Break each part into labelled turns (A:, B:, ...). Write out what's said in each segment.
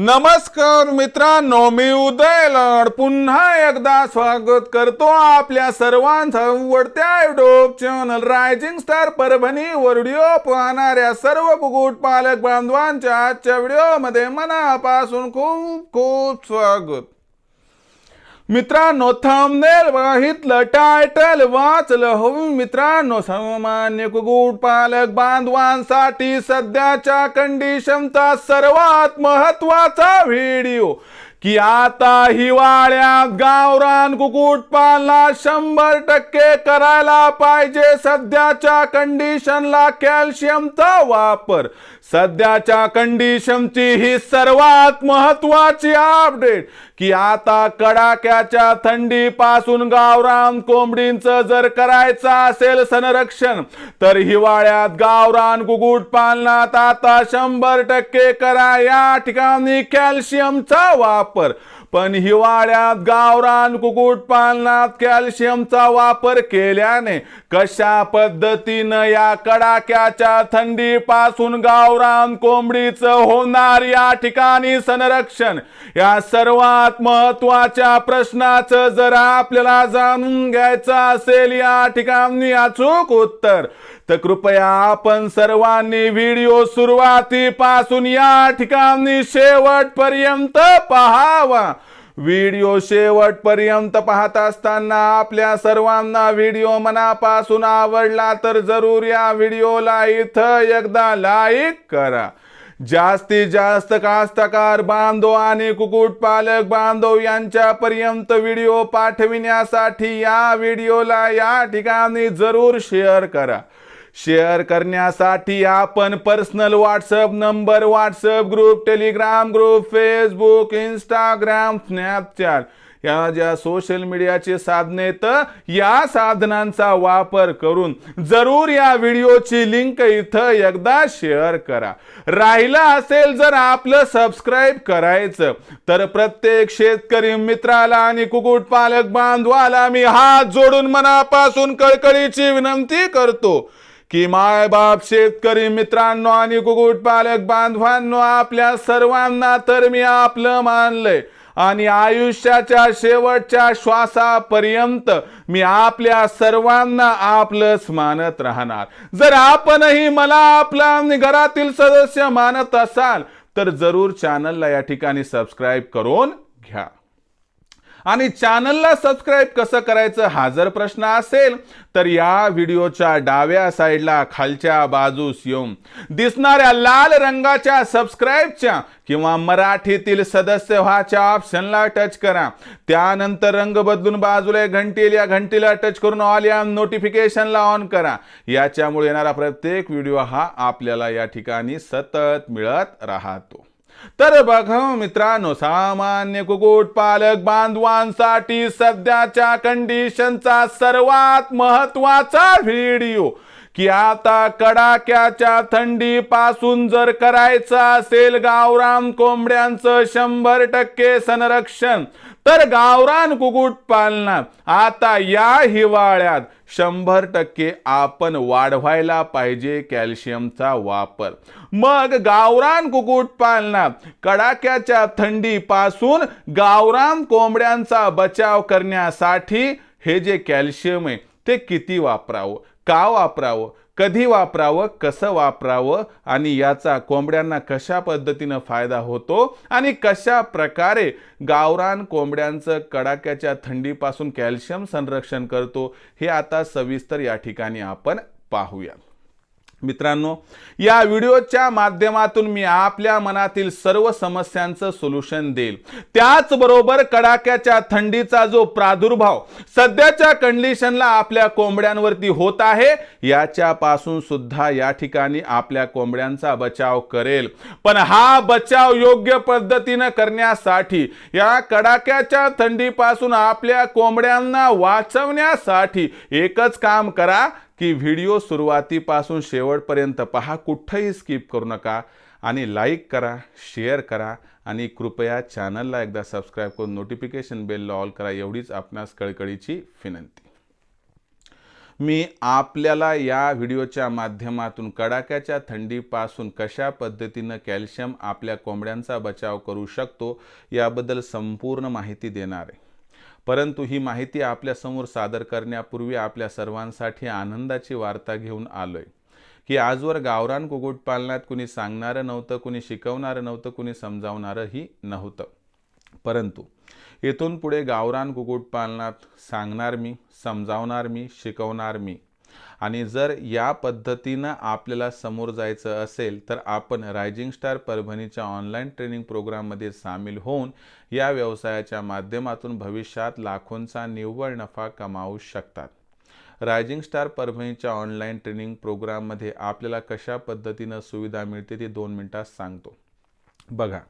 A: नमस्कार मित्रांनो मी उदय लड. पुन्हा एकदा स्वागत करतो आपल्या सर्वांचा आवडत्या YouTube channel rising star Parbhani. Video पाहणाऱ्या सर्व कुकुट पालक बांधवांच्या आजच्या व्हिडिओमध्ये मनापासून खूप खूप स्वागत. मित्रांनो थांबनेल बघितलं टायटल वाचलं हो मित्रांनो सामान्य कुकुट पालक बांधवांसाठी सध्याच्या कंडिशनचा सर्वात महत्त्वाचा व्हिडिओ की आता हिवाळ्यात गावरान कुकुट पालना शंभर टक्के करायला पाहिजे. सध्याच्या कंडिशनला कॅल्शियमचा वापर. सध्याच्या कंडिशनची ही सर्वात महत्वाची अपडेट की आता कडाक्याच्या थंडीपासून गावरान कोंबडींचं जर करायचं असेल संरक्षण तर हिवाळ्यात गावरान कुकुट पालनात आता शंभर टक्के करा. या ठिकाणी कॅल्शियमचा वापर. पर पण हिवाळ्यात गावरान कुक्कुटपालनात कॅल्शियमचा वापर केल्याने कशा पद्धतीनं या कडाक्याच्या थंडीपासून गावरान कोंबडीचं होणार या ठिकाणी संरक्षण? या सर्वात महत्त्वाच्या प्रश्नाचं जर आपल्याला जाणून घ्यायचं असेल या ठिकाणी अचूक उत्तर. तर कृपया आपण सर्वांनी व्हिडिओ सुरुवातीपासून या ठिकाणी शेवटपर्यंत पहावा. व्हिडिओ शेवटपर्यंत पाहत असताना आपल्या सर्वांना व्हिडिओ मनापासून आवडला तर जरूर या व्हिडिओला इथं एकदा लाईक करा. जास्तीत जास्त कास्तकार बांधव आणि कुक्कुटपालक बांधव यांच्यापर्यंत व्हिडिओ पाठविण्यासाठी या व्हिडिओला या ठिकाणी जरूर शेअर करा. शेअर करण्यासाठी आपण personal WhatsApp number WhatsApp group Telegram group Facebook Instagram Snapchat या ज्या सोशल मीडियाचे साधने तर या साधनांचा वापर करून जरूर या व्हिडिओची लिंक इथं एकदा शेअर करा. राहिलं असेल जर आपलं सबस्क्राईब करायचं तर प्रत्येक शेतकरी मित्राला आणि कुक्कुटपालक बांधवाला मी हात जोडून मनापासून कळकळीची विनंती करतो. की माय बाप शेतकरी मित्रांनो आणि कुकुटपालक बांधवांनो आपल्या सर्वांना तर मी आपलं मानलंय. आणि आयुष्याच्या शेवटच्या श्वासापर्यंत मी आपल्या सर्वांना आपलंच मानत राहणार. जर आपणही मला आपला घरातील सदस्य मानत असाल तर जरूर चॅनलला या ठिकाणी सबस्क्राईब करून घ्या. आणि चॅनलला सबस्क्राईब कसं करायचं हा जर प्रश्न असेल तर या व्हिडिओच्या डाव्या साईडला खालच्या बाजूस येऊन दिसणाऱ्या लाल रंगाच्या सबस्क्राईबच्या किंवा मराठीतील सदस्य व्हाच्या ऑप्शनला टच करा. त्यानंतर रंग बदलून बाजूला एक या घंटीला टच करून ऑल या नोटिफिकेशनला ऑन करा. याच्यामुळे येणारा प्रत्येक व्हिडिओ हा आपल्याला या ठिकाणी सतत मिळत राहतो. तर बघा मित्रांनो सामान्य कुकुट पालक बांधवांसाठी सध्याच्या कंडिशनचा सर्वात महत्त्वाचा व्हिडिओ की आता कडाक्याच्या थंडीपासून जर करायचं असेल गावराम कोंबड्यांचं शंभर टक्के संरक्षण. तर गावरान कुकुट पालना आता या हिवाळ्यात शंभर टक्के आपण वाढवायला पाहिजे कॅल्शियमचा वापर. मग गावरान कुकुट पालनात कडाक्याच्या थंडीपासून गावरान कोंबड्यांचा बचाव करण्यासाठी हे जे कॅल्शियम आहे ते किती वापरावं? का वापरावं? कधी वापरावं कसं वापरावं आणि याचा कोंबड्यांना कशा पद्धतीनं फायदा होतो आणि कशा प्रकारे गावरान कोंबड्यांचं कडाक्याच्या थंडीपासून कॅल्शियम संरक्षण करतो हे आता सविस्तर या ठिकाणी आपण पाहूया मित्रांनो या व्हिडिओच्या माध्यमातून मी आपल्या मनातील सर्व समस्यांचं सोल्युशन देईल. त्याचबरोबर कडाक्याच्या थंडीचा जो प्रादुर्भाव सध्याच्या कंडिशनला आपल्या कोंबड्यांवरती होत आहे याच्यापासून सुद्धा या ठिकाणी आपल्या कोंबड्यांचा बचाव करेल. पण हा बचाव योग्य पद्धतीनं करण्यासाठी या कडाक्याच्या थंडीपासून आपल्या कोंबड्यांना वाचवण्यासाठी एकच काम करा की व्हिडिओ सुरुवातीपासून शेवटपर्यंत पहा कुठंही स्किप करू नका आणि लाईक करा शेअर करा आणि कृपया चॅनलला एकदा सबस्क्राईब करून नोटिफिकेशन बेलला ऑल करा एवढीच आपणास कळकळीची विनंती. मी आपल्याला या व्हिडिओच्या माध्यमातून कडाक्याच्या थंडीपासून कशा पद्धतीनं कॅल्शियम आपल्या कोंबड्यांचा बचाव करू शकतो याबद्दल संपूर्ण माहिती देणार आहे. परंतु ही माहिती आपल्यासमोर सादर करण्यापूर्वी आपल्या सर्वांसाठी आनंदाची वार्ता घेऊन आलोय. की आजवर गावरान कुक्कुटपालनात कुणी सांगणारं नव्हतं कुणी शिकवणारं नव्हतं कुणी समजावणारंही नव्हतं. परंतु इथून पुढे गावरान कुक्कुटपालनात सांगणार मी समजावणार मी शिकवणार मी आणि जर या पद्धतीनं आपल्याला समोर जायचं असेल तर आपण रायझिंग स्टार परभणीच्या ऑनलाईन ट्रेनिंग प्रोग्राममध्ये सामील होऊन या व्यवसायाच्या माध्यमातून भविष्यात लाखोंचा निव्वळ नफा कमावू शकतात. रायझिंग स्टार परभणीच्या ऑनलाईन ट्रेनिंग प्रोग्राममध्ये आपल्याला कशा पद्धतीनं सुविधा मिळते ती दोन मिनटात सांगतो. बघा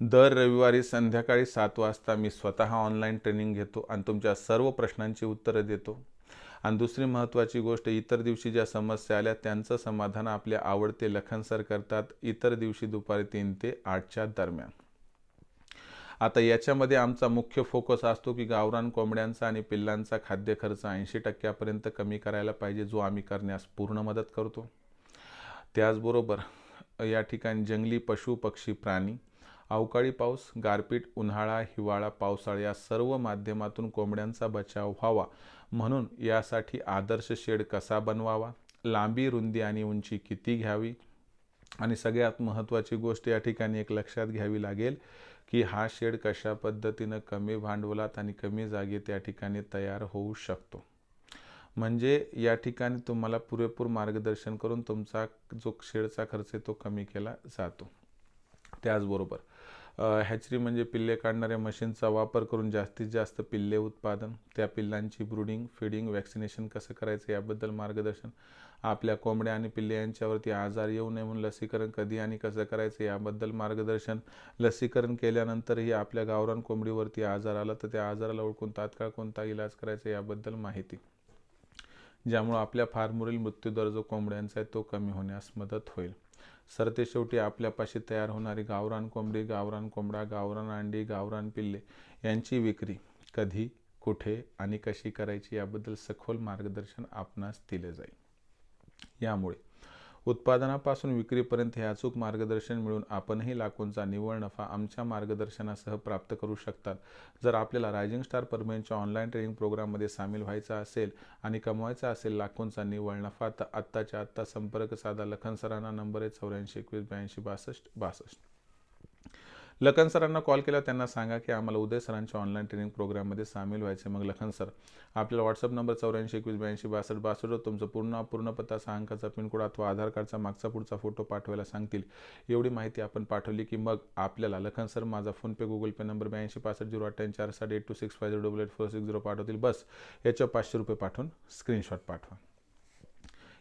A: दर रविवारी संध्याकाळी सात वाजता मी स्वतः ऑनलाईन ट्रेनिंग घेतो आणि तुमच्या सर्व प्रश्नांची उत्तरं देतो. आणि दुसरी महत्त्वाची गोष्ट इतर दिवशी ज्या समस्या आल्या त्यांचं समाधान आपले आवडते लखन सर करतात. इतर दिवशी दुपारी तीन ते आठच्या दरम्यान. आता याच्यामध्ये आमचा मुख्य फोकस असतो की गावरान कोंबड्यांचा आणि पिल्लांचा खाद्य खर्च ऐंशी टक्क्यापर्यंत कमी करायला पाहिजे जो आम्ही करण्यास पूर्ण मदत करतो. त्याचबरोबर या ठिकाणी जंगली पशु पक्षी प्राणी अवकाळी पाऊस गारपीट उन्हाळा हिवाळा पावसाळा या सर्व माध्यमातून कोंबड्यांचा बचाव व्हावा म्हणून यासाठी आदर्श शेड कसा बनवावा? लांबी रुंदी आणि उंची किती घ्यावी? आणि सगळ्यात महत्त्वाची गोष्ट या ठिकाणी एक लक्षात घ्यावी लागेल की हा शेड कशा पद्धतीनं कमी भांडवलात आणि कमी जागेत या ठिकाणी तयार होऊ शकतो. म्हणजे या ठिकाणी तुम्हाला पुरेपूर मार्गदर्शन करून तुमचा जो शेडचा खर्च आहे तो कमी केला जातो. त्याचबरोबर हॅचरी म्हणजे पिल्ले काढणाऱ्या मशीनचा वापर करून जास्तीत जास्त पिल्ले उत्पादन त्या पिल्लांची ब्रुडिंग फिडिंग वॅक्सिनेशन कसं करायचं याबद्दल मार्गदर्शन आपल्या कोंबड्या आणि पिल्ले यांच्यावरती आजार येऊ नये म्हणून लसीकरण कधी आणि कसं करायचं याबद्दल मार्गदर्शन लसीकरण केल्यानंतरही आपल्या गावरान कोंबडीवरती आजार आला तर त्या आजाराला ओळखून तात्काळ कोणता इलाज करायचा याबद्दल माहिती. ज्यामुळं आपल्या फार्मवरील मृत्यूदर जो कोंबड्यांचा आहे तो कमी होण्यास मदत होईल. सरते शेवटी आपल्यापाशी तयार होणारी गावरान कोंबडी गावरान कोंबडा गावरान अंडी गावरान पिल्ले यांची विक्री कधी कुठे आणि कशी करायची याबद्दल सखोल मार्गदर्शन आपणास दिले जाईल. यामुळे उत्पादनापासून विक्रीपर्यंत हे अचूक मार्गदर्शन मिळून आपणही लाखोंचा निव्वळ नफा आमच्या मार्गदर्शनासह प्राप्त करू शकतात. जर आपल्याला रायझिंग स्टार परमेनच्या ऑनलाईन ट्रेनिंग प्रोग्राममध्ये सामील व्हायचा असेल आणि कमवायचा असेल लाखोंचा निव्वळ नफा तर आत्ताच्या आत्ता संपर्क साधा लखन सरांना नंबर आहे चौऱ्याऐंशी एकवीस ब्याऐंशी बासष्ट बासष्ट. लखन सरांना कॉल केला त्यांना सांगा की आम्हाला उदय सरांच्या ऑनलाईन ट्रेनिंग प्रोग्राममध्ये सामील व्हायचे मग लखन सर आपल्याला व्हॉट्सअप नंबर चौऱ्याऐंशी एकवीस ब्याऐंशी बासष्ट बासष्ट तुमचं पूर्ण पूर्ण पत्ता सहा अंकाचा पिनकोड अथवा आधार कार्डचा मागचा पुढचा फोटो पाठवायला सांगतील एवढी माहिती आपण पाठवली की मग आपल्याला लखन सर माझा फोनपे गुगल पे नंबर ब्याऐंशी पासष्ट झिरो अठ्ठ्याऐंशी चार साडे eight two six five zero double eight four six zero पाठवतील बस याच्या पाचशे रुपये पाठवून स्क्रीनशॉट पाठवा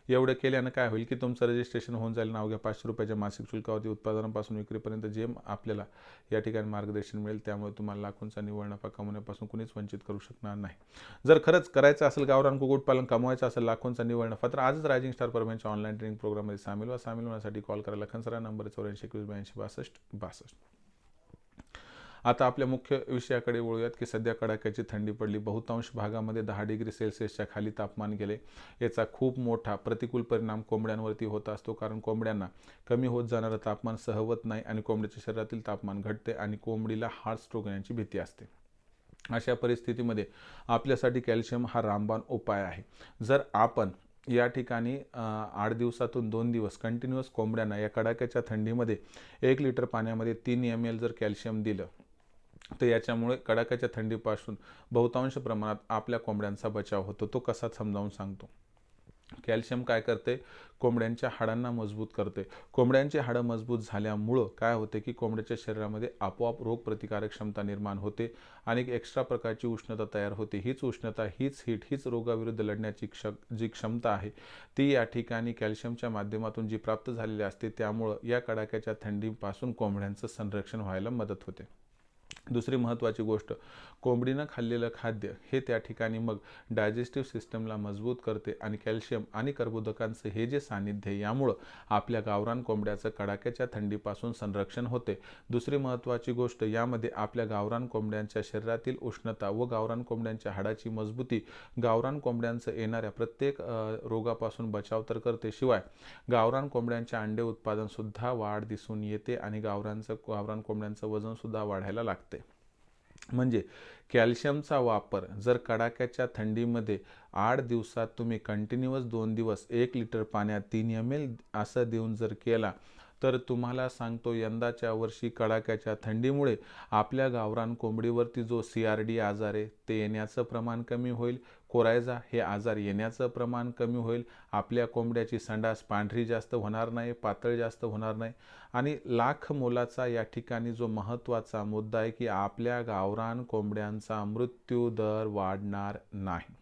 A: एवढं केल्यानं काय होईल की तुमचं रजिस्ट्रेशन होऊन जाईल नाव घ्या पाचशे रुपयाच्या मासिक शुल्कावरती उत्पादनापासून विक्रीपर्यंत जे आपल्याला या ठिकाणी मार्गदर्शन मिळेल त्यामुळे तुम्हाला लाखोंचा निवड नफा कमवण्यापासून कुणीच वंचित करू शकणार नाही. जर खरंच करायचं असेल गावरान कुक्कुटपालन कमवायचं असेल लाखोंचा निवड नफा तर आजच रायझिंग स्टार परमेंटच्या ऑनलाईन ट्रेनिंग प्रोग्राममध्ये सामील व्हा. सामील होण्यासाठी कॉल करा. लखन सरा नंबर चौऱ्याऐंशी एकवीस ब्याऐंशी बासष्ट बासष्ट. आता आपल्या मुख्य विषयाकडे वळूयात की सध्या कडाक्याची थंडी पडली. बहुतांश भागामध्ये दहा डिग्री सेल्सिअसच्या खाली तापमान गेले. याचा खूप मोठा प्रतिकूल परिणाम कोंबड्यांवरती होत असतो कारण कोंबड्यांना कमी होत जाणारं तापमान सहवत नाही आणि कोंबड्याच्या शरीरातील तापमान घटते आणि कोंबडीला हार्ट स्ट्रोक येण्याची भीती असते. अशा परिस्थितीमध्ये आपल्यासाठी कॅल्शियम हा रामबाण उपाय आहे. जर आपण या ठिकाणी आठ दिवसातून दोन दिवस कंटिन्युअस कोंबड्यांना या कडाक्याच्या थंडीमध्ये एक लिटर पाण्यामध्ये तीन एम एल जर कॅल्शियम दिलं तर याच्यामुळे कडाक्याच्या थंडीपासून बहुतांश प्रमाणात आपल्या कोंबड्यांचा बचाव होतो. तो कसा समजावून सांगतो. कॅल्शियम काय करते? कोंबड्यांच्या हाडांना मजबूत करते. कोंबड्यांची हाडं मजबूत झाल्यामुळं काय होते की कोंबड्याच्या शरीरामध्ये आपोआप रोगप्रतिकारक क्षमता निर्माण होते आणि एक एक्स्ट्रा प्रकारची उष्णता तयार होते. हीच उष्णता हीच हीट हीच रोगाविरुद्ध लढण्याची क्ष जी क्षमता आहे ती या ठिकाणी कॅल्शियमच्या माध्यमातून जी प्राप्त झालेली असते त्यामुळं या कडाक्याच्या थंडीपासून कोंबड्यांचं संरक्षण व्हायला मदत होते. दुसरी महत्त्वाची गोष्ट कोंबडीनं खाल्लेलं खाद्य हे त्या ठिकाणी मग डायजेस्टिव्ह सिस्टमला मजबूत करते आणि कॅल्शियम आणि कर्बोदकांचं हे जे सानिध्य यामुळं आपल्या गावरान कोंबड्याचं कडाक्याच्या थंडीपासून संरक्षण होते. दुसरी महत्त्वाची गोष्ट यामध्ये आपल्या गावरान कोंबड्यांच्या शरीरातील उष्णता व गावरान कोंबड्यांच्या हाडाची मजबूती गावरान कोंबड्यांचं येणाऱ्या प्रत्येक रोगापासून बचाव तर करते. शिवाय गावरान कोंबड्यांच्या अंडे उत्पादनसुद्धा वाढ दिसून येते आणि गावरांचं गावरान कोंबड्यांचं वजनसुद्धा वाढायला लागते. म्हणजे कॅल्शियमचा वापर जर कडाक्याच्या थंडीमध्ये आठ दिवसात तुम्ही कंटिन्युअस दोन दिवस एक लिटर पाण्यात तीन एम एल असं देऊन जर केला तर तुम्हाला सांगतो यंदाच्या वर्षी कडाक्याच्या थंडीमुळे आपल्या गावरान कोंबडीवरती जो सी आर डी आजार आहे ते येण्याचं प्रमाण कमी होईल. कोरायजा हे आजार येण्याचं प्रमाण कमी होईल. आपल्या कोंबड्याची संडास पांढरी जास्त होणार नाही पातळ जास्त होणार नाही. आणि लाख मोलाचा या ठिकाणी जो महत्त्वाचा मुद्दा आहे की आपल्या गावरान कोंबड्यांचा मृत्यू दर वाढणार नाही.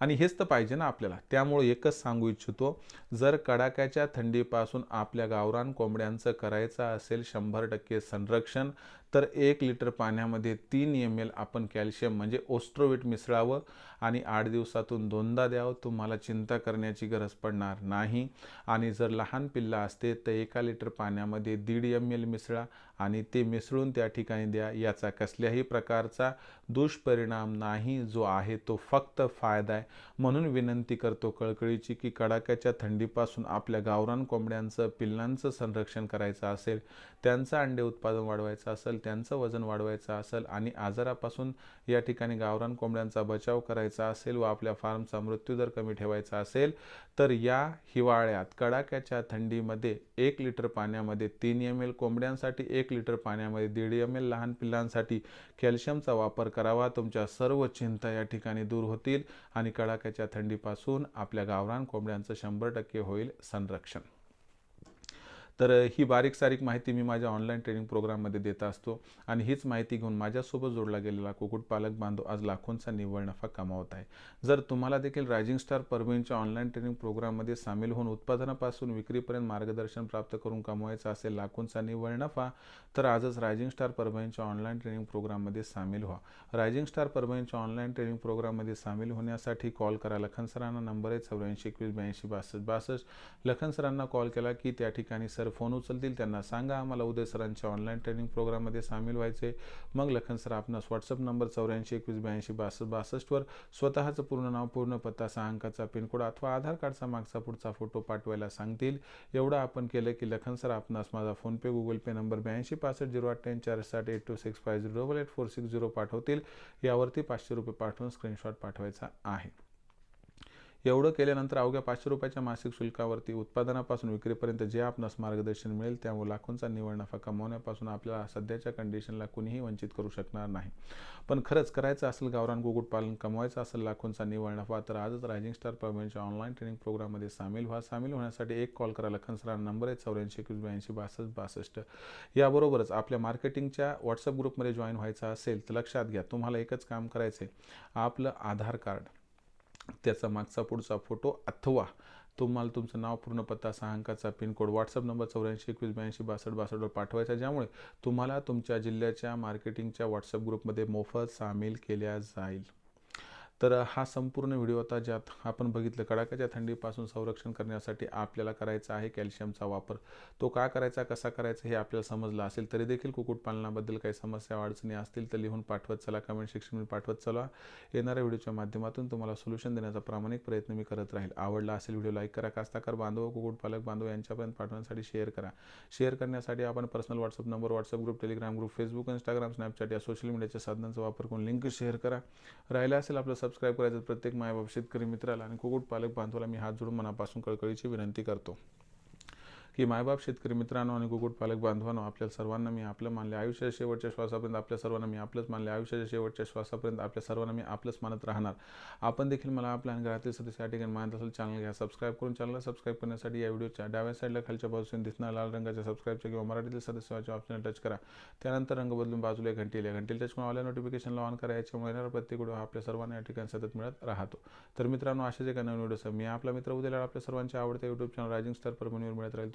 A: आणि हेच तर पाहिजे ना आपल्याला. त्यामुळे एकच सांगू इच्छितो जर कडाक्याच्या थंडीपासून आपल्या गावरान कोंबड्यांचं करायचं असेल शंभर टक्के संरक्षण तर एक लिटर पाण्यामध्ये तीन एम एल आपण कॅल्शियम म्हणजे ओस्ट्रोवेट मिसळावं आणि आठ दिवसातून दोनदा द्यावं. तुम्हाला चिंता करण्याची गरज पडणार नाही. आणि जर लहान पिल्ला असते तर एका लिटर पाण्यामध्ये दीड एम एल मिसळा आणि ते मिसळून त्या ठिकाणी द्या. याचा कसल्याही प्रकारचा दुष्परिणाम नाही. जो आहे तो फक्त फायदा आहे. म्हणून विनंती करतो कळकळीची की कडाक्याच्या थंडीपासून आपल्या गावरान कोंबड्यांचं पिल्लांचं संरक्षण करायचं असेल त्यांचं अंडे उत्पादन वाढवायचं असेल त्यांचं वजन वाढवायचं असेल आणि आजारापासून या ठिकाणी गावरान कोंबड्यांचा बचाव करायचा असेल व आपल्या फार्मचा मृत्यूदर कमी ठेवायचा असेल तर या हिवाळ्यात कडाक्याच्या थंडीमध्ये एक लिटर पाण्यामध्ये तीन एम एल कोंबड्यांसाठी एक लिटर पाण्यामध्ये दीड एम एल लहान पिल्लांसाठी कॅल्शियमचा वापर करावा. तुमच्या सर्व चिंता या ठिकाणी दूर होतील आणि कडाक्याच्या थंडीपासून आपल्या गावरान कोंबड्यांचं शंभर टक्के होईल संरक्षण. तर ही बारीक सारीक माहिती मी माझ्या ऑनलाईन ट्रेनिंग प्रोग्राममध्ये देत असतो आणि हीच माहिती घेऊन माझ्यासोबत जोडला गेलेला कुक्कुटपालक बांधव आज लाखोंचा निव्वळ नफा कमावत आहे. जर तुम्हाला देखील रायझिंग स्टार परभणीच्या ऑनलाईन ट्रेनिंग प्रोग्राममध्ये सामील होऊन उत्पादनापासून विक्रीपर्यंत मार्गदर्शन प्राप्त करून कमवायचं असेल लाखोंचा निव्वळ नफा तर आजच रायझिंग स्टार परभणीच्या ऑनलाईन ट्रेनिंग प्रोग्राममध्ये सामील व्हा. रायझिंग स्टार परभणीच्या ऑनलाईन ट्रेनिंग प्रोग्राममध्ये सामील होण्यासाठी कॉल करा. लखन सरांना नंबर आहे चौऱ्याऐंशी एकवीस ब्याऐंशी बासष्ट बासष्ट. लखन सरांना कॉल केला की त्या ठिकाणी सर फोन उचलतील त्यांना सांगा. आम्हाला उदय सरांच्या ऑनलाईन ट्रेनिंग प्रोग्राममध्ये सामील व्हायचे मग लखन सर आपणास व्हॉट्सअप नंबर चौऱ्याऐंशी एकवीस ब्याऐंशी बासष्ट बासष्टवर स्वतःचं पूर्ण नाव पूर्ण पत्ता सहा अंकाचा पिनकोड अथवा आधार कार्डचा मागचा पुढचा फोटो पाठवायला सांगतील. एवढं आपण केलं की लखन सर आपणास माझा फोनपे गुगल पे नंबर ब्याऐंशी पासष्ट झिरो आठ टेन चार साठ eight two six five zero double eight four six zero पाठवतील. यावरती पाचशे रुपये पाठवून स्क्रीनशॉट पाठवायचा आहे. एवढं केल्यानंतर अवघ्या पाचशे रुपयाच्या मासिक शुल्कावरती उत्पादनापासून विक्रीपर्यंत जे आपणास मार्गदर्शन मिळेल त्यामुळे लाखोंचा निवड नफा कमवण्यापासून आपल्याला सध्याच्या कंडिशनला कुणीही वंचित करू शकणार नाही. पण खरंच करायचं असेल गावरान कुक्कुटपालन कमवायचं असेल लाखोंचा निवड नफा तर आजच रायझिंग स्टार परमेंटच्या ऑनलाईन ट्रेनिंग प्रोग्राममध्ये सामील व्हा. सामील होण्यासाठी एक कॉल करा. लखन नंबर आहे चौऱ्याऐंशी एकवीस ब्याऐंशी बासष्ट बासष्ट. याबरोबरच आपल्या मार्केटिंगच्या व्हॉट्सअप ग्रुपमध्ये जॉईन व्हायचं असेल तर लक्षात घ्या तुम्हाला एकच काम करायचं आहे आपलं आधार कार्ड. त्याचा मागचा पुढचा फोटो अथवा तुम्हाला तुमचं नाव पूर्ण पत्ता सहा अंकाचा पिनकोड व्हॉट्सअप नंबर चौऱ्याऐंशी एकवीस ब्याऐंशी बासष्ट बासष्टवर पाठवायचा ज्यामुळे तुम्हाला तुमच्या जिल्ह्याच्या मार्केटिंगच्या व्हॉट्सअप ग्रुपमध्ये मोफत सामील केल्या जाईल. तर हा संपूर्ण व्हिडिओ आता ज्यात आपण बघितलं कडाक्याच्या थंडीपासून संरक्षण करण्यासाठी आपल्याला करायचा आहे कॅल्शियमचा वापर. तो का करायचा कसा करायचा हे आपल्याला समजलं असेल तरी देखील कुक्कुटपालनाबद्दल काही समस्या अडचणी असतील तर लिहून पाठवत चला कमेंट सेक्शनमध्ये पाठवत चला. येणाऱ्या व्हिडिओच्या माध्यमातून तुम्हाला सोल्युशन देण्याचा प्रामाणिक प्रयत्न मी करत राहील. आवडला असेल व्हिडिओ लाईक करा. कास्ताकार बांधव कुक्कुटपालक बांधव यांच्यापर्यंत पाठवण्यासाठी शेअर करा. शेअर करण्यासाठी आपण personal WhatsApp number WhatsApp group Telegram group Facebook Instagram Snapchat या सोशल मीडियाच्या साधनांचा वापर करून लिंक शेअर करा. राहिला असेल आपलं सब सबस्क्राईब करायचं प्रत्येक मायबाप शेतकरी मित्राला आणि कुक्कुटपालक बांधवाला मी हात जोडून मनापासून कळकळीची विनंती करतो. की मायबाप शेतकरी मित्रांनो आणि कुकुटपालक बांधवांनो आपल्या सर्वांना मी आपलं मानले. आयुष्याच्या शेवटच्या श्वासापर्यंत आपल्या सर्वांना मी आपलंच मानले. आयुष्याच्या शेवटच्या श्वासापर्यंत आपल्या सर्वांना मी आपलंच मानत राहणार. आपण देखील मला आपल्या आणि घरातील सदस्य या ठिकाणी मानत असेल चॅनल घ्या. सबस्क्राईब करून चॅनलला सबस्क्राईब करण्यासाठी या व्हिडिओच्या डाव्या साईडला खालच्या बाजूने दिसणार लाल रंगाच्या सबस्क्राईबच्या किंवा मराठीतील सदस्याच्या ऑप्शन टच करा. त्यानंतर रंग बदलून बाजूला घंटी या घंटी टच करून आल्या नोटिफिकेशनला ऑन करा. याच्यामुळे येणारा प्रत्येक व्हिडिओ आपल्या सर्वांना या ठिकाणी सतत मिळत राहतो. तर मित्रांनो अशाच एका नवीन व्हिडिओ मी आपला मित्र उद्याला आपल्या सर्वांच्या आवडत्या युट्यूब चॅनल रायझिंग स्टार परभणीवर मिळत राहील.